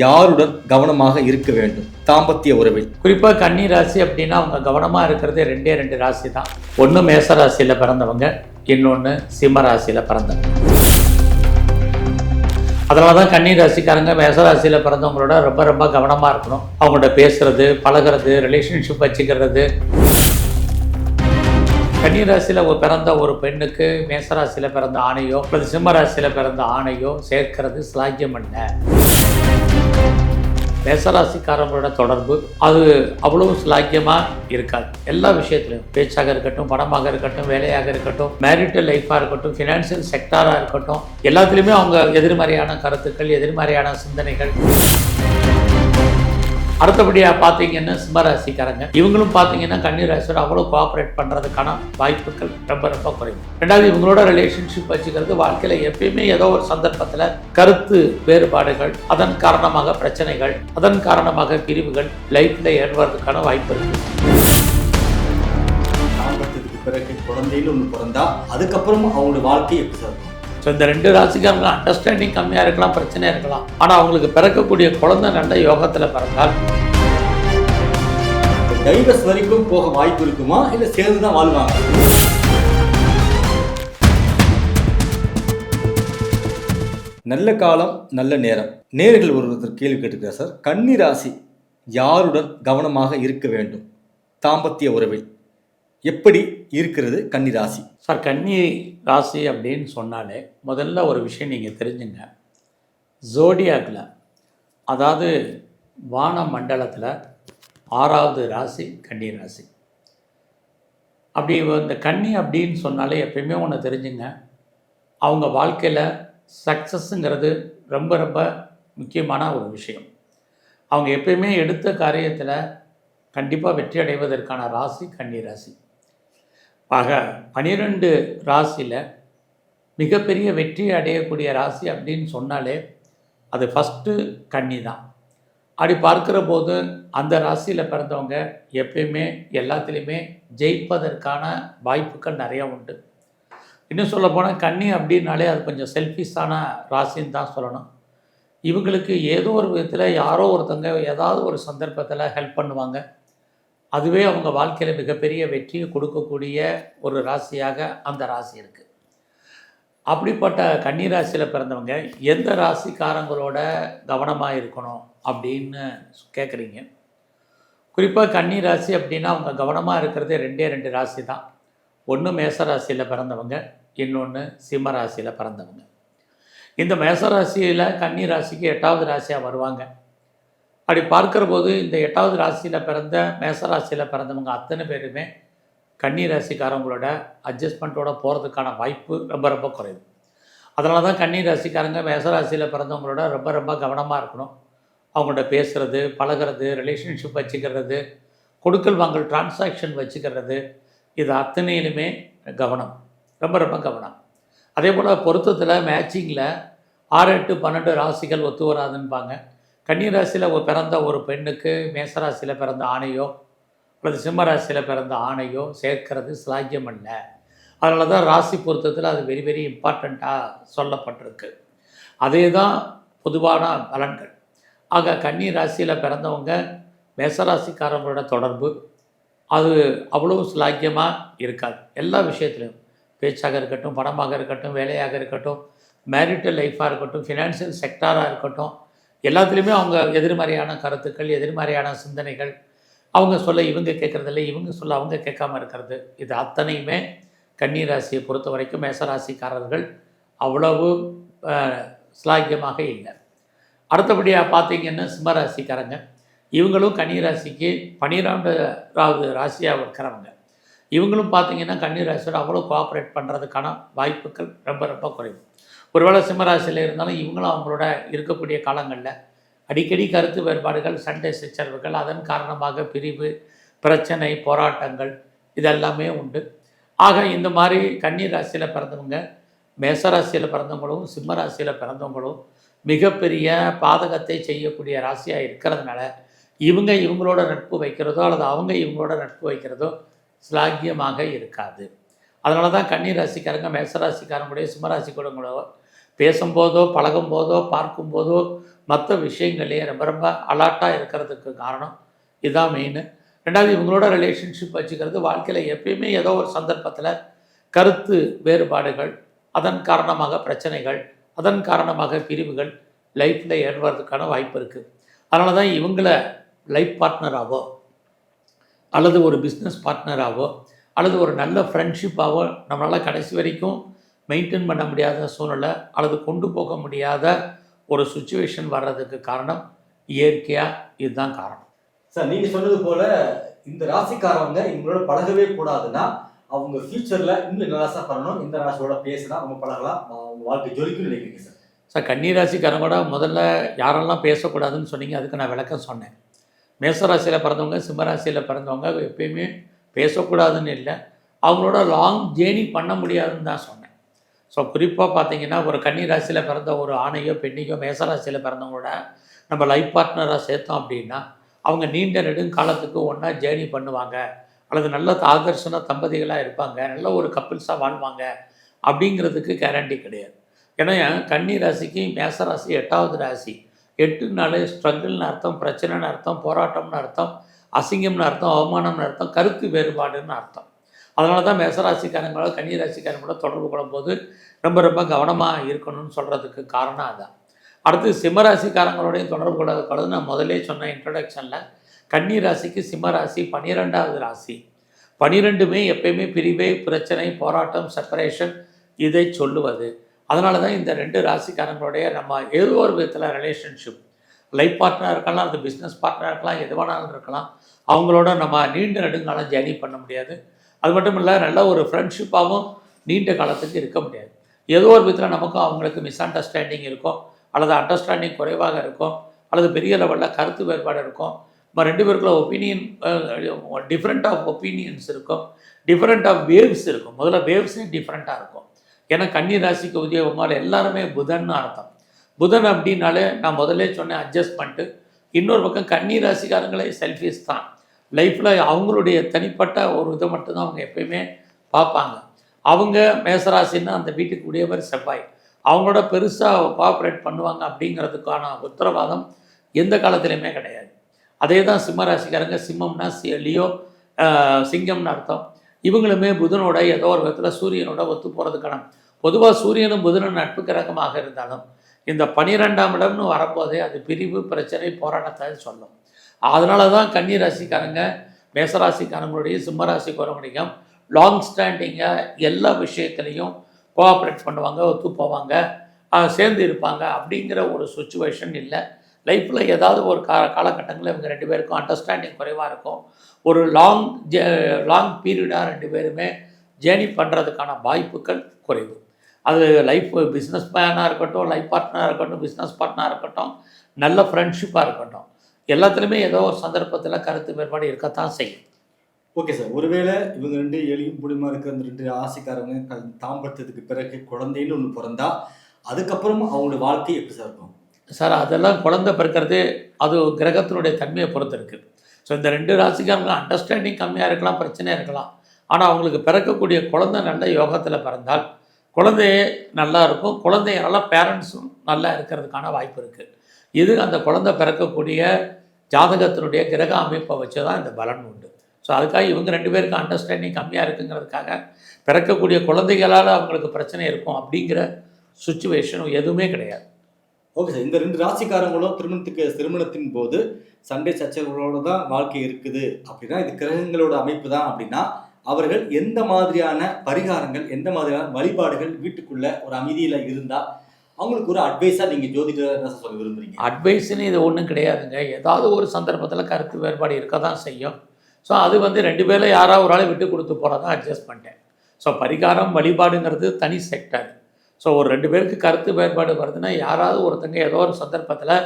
யாருடன் கவனமாக இருக்க வேண்டும்? தாம்பத்திய உறவில். குறிப்பாக கன்னி ராசி அப்படின்னா அவங்க கவனமாக இருக்கிறதே ரெண்டே ரெண்டு ராசி தான். ஒன்று மேச ராசியில் பிறந்தவங்க இன்னொன்று சிம்ம ராசியில் பிறந்தவங்க. அதனால தான் கன்னி ராசிக்காரங்க மேச ராசியில் பிறந்தவங்களோட ரொம்ப ரொம்ப கவனமாக இருக்கணும். அவங்கள்ட்ட பேசுறது பழகுறது ரிலேஷன்ஷிப் வச்சுக்கிறது. கன்னி ராசியில் பிறந்த ஒரு பெண்ணுக்கு மேச ராசியில் பிறந்த ஆணையோ அல்லது சிம்ம ராசியில் பிறந்த ஆணையோ சேர்க்கிறது ஸ்லாக்கியம் அல்ல மேசராசிக்காரங்களோட தொடர்பு அது அவ்வளவு சிலாக்கியமாக இருக்காது. எல்லா விஷயத்துலையும் பேச்சாக இருக்கட்டும் பணமாக இருக்கட்டும் வேலையாக இருக்கட்டும் மேரிட்டல் லைஃபாக இருக்கட்டும் ஃபினான்ஷியல் செக்டாராக இருக்கட்டும் எல்லாத்துலேயுமே அவங்க எதிர்மறையான கருத்துக்கள் எதிர்மறையான சிந்தனைகள். அடுத்தபடியாக பார்த்தீங்கன்னா சிம்மராசிக்காரங்க. இவங்களும் பார்த்தீங்கன்னா கன்னிராசியோட அவ்வளோ கோஆப்ரேட் பண்ணுறதுக்கான வாய்ப்புகள் ரொம்ப ரொம்ப குறைவு. ரெண்டாவது இவங்களோட ரிலேஷன்ஷிப் வச்சுக்கிறது வாழ்க்கையில் எப்பயுமே ஏதோ ஒரு சந்தர்ப்பத்தில் கருத்து வேறுபாடுகள் அதன் காரணமாக பிரச்சனைகள் அதன் காரணமாக பிரிவுகள் லைஃப்பில் ஏற்படுறதுக்கான வாய்ப்பு இருக்குது பிறகு குழந்தையில் ஒன்று பிறந்தா அதுக்கப்புறம் அவங்களோட வாழ்க்கை எப்படி சார்? ஸோ இந்த ரெண்டு ராசிக்காரங்க அண்டர்ஸ்டாண்டிங் கம்மியாக இருக்கலாம் பிரச்சனையாக இருக்கலாம். ஆனால் அவங்களுக்கு பிறக்கக்கூடிய குழந்தை நல்ல யோகத்தில் பிறந்தால் டைவர்ஸ் வரைக்கும் போக வாய்ப்பு இருக்குமா? இல்லை சேர்ந்து தான் வாழ்வாங்க நல்ல காலம் நல்ல நேரம். நேர்கள் ஒருத்தர் கேள்வி கேட்டுக்கிறார் சார். கன்னி ராசி யாருடன் கவனமாக இருக்க வேண்டும்? தாம்பத்திய உறவில். எப்படி இருக்கிறது கன்னி ராசி? சார் கன்னி ராசி அப்படின்னு சொன்னாலே முதல்ல ஒரு விஷயம் நீங்கள் தெரிஞ்சுங்க. ஜோடியாக்கில் அதாவது வான மண்டலத்தில் ஆறாவது ராசி கன்னி ராசி. அப்படி இந்த கன்னி அப்படின்னு சொன்னாலே எப்பயுமே ஒன்று தெரிஞ்சுங்க. அவங்க வாழ்க்கையில் சக்ஸஸ்ஸுங்கிறது ரொம்ப ரொம்ப முக்கியமான ஒரு விஷயம். அவங்க எப்பயுமே எடுத்த காரியத்தில் கண்டிப்பாக வெற்றி அடைவதற்கான ராசி கன்னி ராசி. ஆக பனிரெண்டு ராசியில் மிகப்பெரிய வெற்றி அடையக்கூடிய ராசி அப்படின்னு சொன்னாலே அது ஃபஸ்ட்டு கன்னி தான். அப்படி பார்க்குற போது அந்த ராசியில் பிறந்தவங்க எப்பயுமே எல்லாத்துலேயுமே ஜெயிப்பதற்கான வாய்ப்புகள் நிறையா உண்டு. இன்னும் சொல்லப்போனால் கன்னி அப்படின்னாலே அது கொஞ்சம் செல்ஃபிஷான ராசின்னு தான் சொல்லணும். இவங்களுக்கு ஏதோ ஒரு விதத்தில் யாரோ ஒருத்தங்க ஏதாவது ஒரு சந்தர்ப்பத்தில் ஹெல்ப் பண்ணுவாங்க. அதுவே அவங்க வாழ்க்கையில் மிகப்பெரிய வெற்றியை கொடுக்கக்கூடிய ஒரு ராசியாக அந்த ராசி இருக்குது அப்படிப்பட்ட கன்னி ராசியில் பிறந்தவங்க எந்த ராசிக்காரங்களோட கவனமாக இருக்கணும் அப்படின்னு கேட்குறீங்க குறிப்பாக கன்னி ராசி அப்படின்னா அவங்க கவனமாக இருக்கிறதே ரெண்டே ரெண்டு ராசி தான். ஒன்று மேச ராசியில் பிறந்தவங்க இன்னொன்று சிம்ம ராசியில் பிறந்தவங்க. இந்த மேச ராசியில் கன்னி ராசிக்கு எட்டாவது ராசியாக வருவாங்க. அப்படி பார்க்குற போது இந்த எட்டாவது ராசியில் பிறந்த மேச ராசியில் பிறந்தவங்க அத்தனை பேருமே கன்னி ராசிக்காரங்களோட அட்ஜஸ்ட்மெண்ட்டோட போகிறதுக்கான வாய்ப்பு ரொம்ப ரொம்ப குறைவு. அதனால தான் கன்னி ராசிக்காரங்க மேச ராசியில் பிறந்தவங்களோட ரொம்ப ரொம்ப கவனமாக இருக்கணும். அவங்கள்ட்ட பேசுகிறது பழகுறது ரிலேஷன்ஷிப் வச்சுக்கிறது கொடுக்கல் வாங்கல் டிரான்சாக்ஷன் வச்சுக்கிறது இது அத்தனையிலுமே கவனம். ரொம்ப ரொம்ப கவனம். அதே போல் பொருத்தத்தில் மேட்சிங்கில் ஆறு எட்டு பன்னெண்டு ராசிகள் ஒத்து வராதுன்பாங்க. கன்னிராசியில் ஒரு பிறந்த ஒரு பெண்ணுக்கு மேசராசியில் பிறந்த ஆணையோ அல்லது சிம்மராசியில் பிறந்த ஆணையோ சேர்க்கிறது சிலாக்கியம் அல்ல. அதனால தான் ராசி பொருத்தத்தில் அது வெரி வெரி இம்பார்ட்டண்ட்டாக சொல்லப்பட்டிருக்கு. அதே தான் பொதுவான பலன்கள். ஆக கன்னி ராசியில் பிறந்தவங்க மேசராசிக்காரங்களோட தொடர்பு அது அவ்வளோ சிலாக்கியமாக இருக்காது. எல்லா விஷயத்துலையும் பேச்சாக இருக்கட்டும் பணமாக இருக்கட்டும் வேலையாக இருக்கட்டும் மேரிட்டல் லைஃப்பாக இருக்கட்டும் ஃபினான்ஷியல் செக்டாராக இருக்கட்டும் எல்லாத்துலேயுமே அவங்க எதிர்மறையான கருத்துக்கள் எதிர்மறையான சிந்தனைகள் அவங்க சொல்ல இவங்க கேட்குறதில்ல இவங்க சொல்ல அவங்க கேட்காம இருக்கிறது. இது அத்தனையுமே கன்னி ராசியை பொறுத்த வரைக்கும் மேசராசிக்காரர்கள் அவ்வளவு அஹ், சிலாக்கியமாக இல்லை. அடுத்தபடியாக பார்த்தீங்கன்னா சிம்மராசிக்காரங்க இவங்களும் கன்னி ராசிக்கு பன்னிரெண்டாவது ராசியாக இருக்கிறவங்க. இவங்களும் பார்த்தீங்கன்னா கன்னி ராசியோட அவ்வளோ கோஆப்ரேட் பண்ணுறதுக்கான வாய்ப்புகள் ரொம்ப ரொம்ப குறைவு. ஒருவேளை சிம்மராசியில் இருந்தாலும் இவங்களும் அவங்களோட இருக்கக்கூடிய காலங்களில் அடிக்கடி கருத்து வேறுபாடுகள் சண்டை சச்சரவுகள் அதன் காரணமாக பிரிவு பிரச்சனை போராட்டங்கள் இதெல்லாமே உண்டு. ஆக இந்த மாதிரி கன்னி ராசியில் பிறந்தவங்க மேசராசியில் பிறந்தவங்களும் சிம்ம ராசியில் பிறந்தவங்களும் மிகப்பெரிய பாதகத்தை செய்யக்கூடிய ராசியாக இருக்கிறதுனால இவங்க இவங்களோட நட்பு வைக்கிறதோ அல்லது அவங்க இவங்களோட நட்பு வைக்கிறதோ சிலாகியமாக இருக்காது. அதனால தான் கன்னி ராசிக்காரங்க மேசராசிக்காரங்களுடைய சிம்மராசி கூடங்களோ பேசும்போதோ பழகும்போதோ பார்க்கும்போதோ மற்ற விஷயங்கள்லேயே ரொம்ப ரொம்ப அலர்ட்டாக இருக்கிறதுக்கு காரணம். இதுதான் மெயின் ரெண்டாவது இவங்களோட ரிலேஷன்ஷிப் வச்சுக்கிறது வாழ்க்கையில் எப்பயுமே ஏதோ ஒரு சந்தர்ப்பத்தில் கருத்து வேறுபாடுகள் அதன் காரணமாக பிரச்சனைகள் அதன் காரணமாக பிரிவுகள் லைஃப்பில் ஏற்படுறதுக்கான வாய்ப்பு இருக்குது அதனால தான் இவங்கள லைஃப் பார்ட்னராகவோ அல்லது ஒரு பிஸ்னஸ் பார்ட்னராகவோ அல்லது ஒரு நல்ல ஃப்ரெண்ட்ஷிப்பாகவோ நம்மளால் கடைசி வரைக்கும் மெயின்டைன் பண்ண முடியாத சூழ்நிலை அல்லது கொண்டு போக முடியாத ஒரு சுச்சுவேஷன் வர்றதுக்கு காரணம் இயற்கையாக இதுதான் காரணம். சார் நீங்க சொன்னது போல இந்த ராசிக்காரவங்க இவங்களோட பழகவே கூடாதுன்னா அவங்க ஃபியூச்சர்ல இன்னும் என்ன ராசா பண்ணணும் இந்த ராசியோட பேசினா அவங்க பழகலாம் அவங்க வாழ்க்கை ஜொலிக்கும்னு நினைக்கிறீங்க சார்? சார் கன்னிராசிக்காரங்க கூட முதல்ல யாரெல்லாம் பேசக்கூடாதுன்னு சொன்னீங்க அதுக்கு நான் விளக்கம் சொன்னேன். மேசராசியில் பிறந்தவங்க சிம்மராசியில் பிறந்தவங்க எப்பயுமே பேசக்கூடாதுன்னு இல்லை. அவங்களோட லாங் ஜேர்னி பண்ண முடியாதுன்னு தான் சொன்னேன். ஸோ குறிப்பாக பார்த்தீங்கன்னா ஒரு கன்னிராசியில் பிறந்த ஒரு ஆணையோ பெண்ணையோ மேசராசியில் பிறந்தவங்களோட நம்ம லைஃப் பார்ட்னராக சேர்த்தோம் அப்படின்னா அவங்க நீண்ட நெடுங்காலத்துக்கு ஒன்றா ஜேர்னி பண்ணுவாங்க. அல்லது நல்ல ஆதர்சன தம்பதிகளாக இருப்பாங்க. நல்ல ஒரு கப்பிள்ஸாக வாழ்வாங்க. அப்படிங்கிறதுக்கு கேரண்டி கிடையாது. ஏன்னா கன்னி ராசிக்கு மேச ராசி எட்டாவது ராசி. எட்டுனாலே ஸ்ட்ரகிள்னு அர்த்தம் பிரச்சனைன்னு அர்த்தம் போராட்டம்னு அர்த்தம் அசிங்கம்னு அர்த்தம் அவமானம்னு அர்த்தம் கருத்து வேறுபாடுன்னு அர்த்தம். அதனால தான் மேசராசிக்காரங்களோட கன்னி ராசிக்காரங்களோட தொடர்பு கொள்ளும்போது ரொம்ப ரொம்ப கவனமாக இருக்கணும்னு சொல்கிறதுக்கு காரணம் அதான். அடுத்து சிம்மராசிக்காரங்களோடையும் தொடர்பு கொள்ளக்கூடாது நான் முதலே சொன்ன இன்ட்ரடக்ஷனில் கன்னி ராசிக்கு சிம்மராசி பன்னிரெண்டாவது ராசி. பனிரெண்டுமே எப்பயுமே பிரிவே பிரச்சனை போராட்டம் செப்பரேஷன் இதை சொல்லுவது. அதனால தான் இந்த ரெண்டு ராசிக்காரங்களுடைய நம்ம ஏதோ ஒரு விதத்தில் ரிலேஷன்ஷிப் லைஃப் பார்ட்னர் இருக்கலாம் அது பிஸ்னஸ் பார்ட்னர் இருக்கலாம் எது வேணாலும் இருக்கலாம். அவங்களோட நம்ம நீண்ட நெடுங்காலம் ஜேர்னி பண்ண முடியாது. அது மட்டும் இல்லை நல்ல ஒரு ஃப்ரெண்ட்ஷிப்பாகவும் நீண்ட காலத்துக்கு இருக்க முடியாது. ஏதோ ஒரு விதத்தில் நமக்கும் அவங்களுக்கு மிஸ் அண்டர்ஸ்டாண்டிங் இருக்கும் அல்லது அண்டர்ஸ்டாண்டிங் குறைவாக இருக்கும் அல்லது பெரிய லெவலில் கருத்து வேறுபாடு இருக்கும். நம்ம ரெண்டு பேருக்குள்ள ஒப்பீனியன் டிஃப்ரெண்ட் ஆஃப் ஒப்பீனியன்ஸ் இருக்கும். டிஃப்ரெண்ட் ஆஃப் வேவ்ஸ் இருக்கும். முதல்ல வேவ்ஸே டிஃப்ரெண்ட்டாக இருக்கும். ஏன்னா கன்னி ராசிக்கு உதயகுமார் எல்லாருமே புதன்னு அர்த்தம். புதன் அப்படின்னாலே நான் முதல்ல சொன்னேன் அட்ஜஸ்ட் பண்ணிட்டு இன்னொரு பக்கம் கன்னி ராசிக்காரங்களே செல்ஃபிஸ் தான். லைஃப்பில் அவங்களுடைய தனிப்பட்ட ஒரு இதை மட்டும்தான் அவங்க எப்பயுமே பார்ப்பாங்க. அவங்க மேசராசின்னா அந்த வீட்டுக்கு உடையவர் செவ்வாய். அவங்களோட பெருசாக கோஆப்ரேட் பண்ணுவாங்க அப்படிங்கிறதுக்கான உத்தரவாதம் எந்த காலத்துலையுமே கிடையாது. அதே தான் சிம்ம ராசிக்காரங்க சிம்மம்னா சி- லியோ சிங்கம்னு அர்த்தம். இவங்களுமே புதனோட ஏதோ ஒரு விதத்தில் சூரியனோட ஒத்து போகிறதுக்கான பொதுவாக சூரியனும் புதனும் நட்பு கிரகமாக இருந்தாலும் இந்த பனிரெண்டாம் இடம்னு வரும்போதே அது பிரிவு பிரச்சனை போராட்டத்தை சொல்லும். அதனால தான் கன்னி ராசிக்காரங்க மேசராசிக்காரங்களுடைய சிம்மராசிக்காரங்களுடையும் லாங் ஸ்டாண்டிங்காக எல்லா விஷயத்துலையும் கோஆப்ரேட் பண்ணுவாங்க ஒத்து போவாங்க சேர்ந்து இருப்பாங்க அப்படிங்கிற ஒரு சுச்சுவேஷன் இல்லை. லைஃப்பில் ஏதாவது ஒரு கா காலகட்டங்களில் இவங்க ரெண்டு பேருக்கும் அண்டர்ஸ்டாண்டிங் குறைவாக இருக்கும். ஒரு லாங் ஜே லாங் பீரியடாக ரெண்டு பேருமே ஜேர்னி பண்ணுறதுக்கான வாய்ப்புகள் குறைவு. அது லைஃப் பிஸ்னஸ் மேனாக இருக்கட்டும் லைஃப் பார்ட்னராக இருக்கட்டும் பிஸ்னஸ் பார்ட்னராக இருக்கட்டும் நல்ல ஃப்ரெண்ட்ஷிப்பாக இருக்கட்டும். எல்லாத்துலேயுமே ஏதோ ஒரு சந்தர்ப்பத்தில் கருத்து வேறுபாடு இருக்கத்தான் செய்யும். Okay sir. ஒருவேளை இவங்க ரெண்டு எளியும் புடிமா இருக்கிற அந்த ரெண்டு ஆசைக்காரங்க தாம்பரத்துக்கு பிறகு குழந்தைன்னு ஒன்று பிறந்தா அதுக்கப்புறம் அவங்களோட வாழ்க்கை எப்படி சார் இருக்கும்? சார் அதெல்லாம் குழந்தை பிறக்கிறது அது கிரகத்தினுடைய தன்மையை பொறுத்து இருக்குது ஸோ இந்த ரெண்டு ராசிக்காரங்க அண்டர்ஸ்டாண்டிங் கம்மியாக இருக்கலாம் பிரச்சனையாக இருக்கலாம். ஆனால் அவங்களுக்கு பிறக்கக்கூடிய குழந்தை நல்ல யோகத்தில் பிறந்தால் குழந்தையே நல்லா இருக்கும். குழந்தையால பேரண்ட்ஸும் நல்லா இருக்கிறதுக்கான வாய்ப்பு இருக்குது இது அந்த குழந்தை பிறக்கக்கூடிய ஜாதகத்தினுடைய கிரக அமைப்பை வச்சு தான் இந்த பலன் உண்டு. ஸோ அதுக்காக இவங்க ரெண்டு பேருக்கும் அண்டர்ஸ்டாண்டிங் கம்மியாக இருக்குங்கிறதுக்காக பிறக்கக்கூடிய குழந்தைகளால் அவங்களுக்கு பிரச்சனை இருக்கும் அப்படிங்கிற சுச்சுவேஷனும் எதுவுமே கிடையாது. ஓகே சார் இந்த ரெண்டு ராசிக்காரங்களும் திருமணத்துக்கு திருமணத்தின் போது சண்டை சச்சரவுகளோட தான் வாழ்க்கை இருக்குது அப்படின்னா இது கிரகங்களோட அமைப்பு தான் அப்படின்னா அவர்கள் எந்த மாதிரியான பரிகாரங்கள் எந்த மாதிரியான வழிபாடுகள் வீட்டுக்குள்ள ஒரு அமைதியில் இருந்தால் அவங்களுக்கு ஒரு அட்வைஸாக நீங்கள் ஜோதிடர் சொல்ல விரும்புறீங்க? அட்வைஸ்னு இது ஒன்றும் கிடையாதுங்க. ஏதாவது ஒரு சந்தர்ப்பத்தில் கருத்து வேறுபாடு இருக்க தான் செய்யும். ஸோ அது வந்து ரெண்டு பேரில் யாராவது ஒரு ஆளை விட்டு கொடுத்து போகிறதான் அட்ஜஸ்ட் பண்ணிட்டேன். ஸோ பரிகாரம் வழிபாடுங்கிறது தனி செக்டர் ஸோ ஒரு ரெண்டு பேருக்கு கருத்து வேறுபாடு வருதுன்னா யாராவது ஒருத்தங்க ஏதோ ஒரு சந்தர்ப்பத்தில்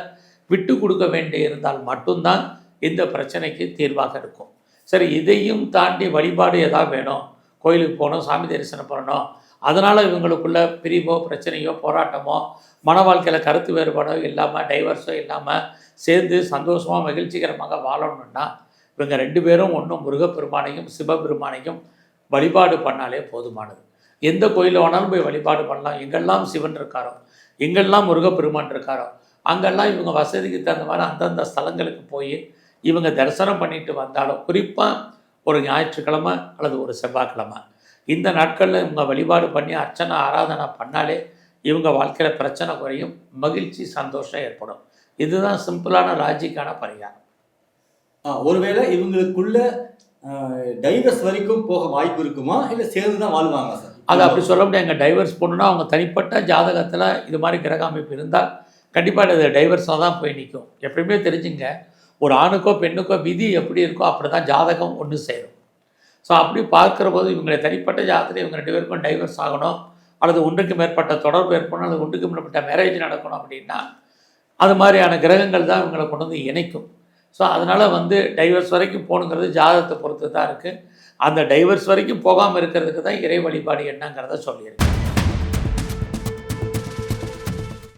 விட்டு கொடுக்க வேண்டி இருந்தால் மட்டும்தான் இந்த பிரச்சனைக்கு தீர்வாக இருக்கும். சரி இதையும் தாண்டி வழிபாடு எதாவது வேணும்? கோயிலுக்கு போகணும் சாமி தரிசனம் பண்ணணும் அதனால் இவங்களுக்குள்ள பிரிவோ பிரச்சனையோ போராட்டமோ மன வாழ்க்கையில் கருத்து வேறுபாடோ இல்லாமல் டைவர்ஸோ இல்லாமல் சேர்ந்து சந்தோஷமாக மகிழ்ச்சிகரமாக வாழணும்னா இவங்க ரெண்டு பேரும் ஒன்றும் முருகப்பெருமானையும் சிவபெருமானையும் வழிபாடு பண்ணாலே போதுமானது. எந்த கோயிலில் வேணாலும் போய் வழிபாடு பண்ணலாம். எங்கெல்லாம் சிவன் இருக்காரோ எங்கெல்லாம் முருகப்பெருமான் இருக்காரோ அங்கெல்லாம் இவங்க வசதிக்கு தகுந்த மாதிரி அந்தந்த ஸ்தலங்களுக்கு போய் இவங்க தரிசனம் பண்ணிட்டு வந்தாலும் குறிப்பாக ஒரு ஞாயிற்றுக்கிழமை அல்லது ஒரு செவ்வாய்க்கிழமை. இந்த நாட்களில் இவங்க வழிபாடு பண்ணி அர்ச்சனை ஆராதனை பண்ணாலே இவங்க வாழ்க்கையில் பிரச்சனை குறையும் மகிழ்ச்சி சந்தோஷம் ஏற்படும். இதுதான் சிம்பிளான லாஜிக்கான பரிகாரம். ஒருவேளை இவங்களுக்குள்ள டைவர்ஸ் வரைக்கும் போக வாய்ப்பு இருக்குமா? இல்ல சேர்ந்து தான் வாழ்வாங்க சார்? அது அப்படி சொல்ல முடியாங்க டைவர்ஸ் பண்ணணும்னா அவங்க தனிப்பட்ட ஜாதகத்தில் இது மாதிரி கிரக அமைப்பு இருந்தால் கண்டிப்பாக இது டைவர்ஸாக தான் போய் நிற்கும் எப்பயுமே தெரிஞ்சுங்க ஒரு ஆணுக்கோ பெண்ணுக்கோ விதி எப்படி இருக்கோ அப்படி தான் ஜாதகம் ஒன்று சேரும். ஸோ அப்படி பார்க்குற போது இவங்களை தனிப்பட்ட ஜாதத்தில் இவங்க ரெண்டு பேருக்கும் டைவர்ஸ் ஆகணும் அல்லது ஒன்றுக்கு மேற்பட்ட தொடர்பு ஏற்படணும் அல்லது ஒன்றுக்கு மேற்பட்ட மேரேஜ் நடக்கணும் அப்படின்னா அது மாதிரியான கிரகங்கள் தான் இவங்களை கொண்டு வந்து இணைக்கும். ஸோ அதனால் வந்து டைவர்ஸ் வரைக்கும் போகணுங்கிறது ஜாதகத்தை பொறுத்து தான் இருக்குது அந்த டைவர்ஸ் வரைக்கும் போகாமல் இருக்கிறதுக்கு தான் இறை வழிபாடு என்னங்கிறத சொல்லியிருக்கேன்.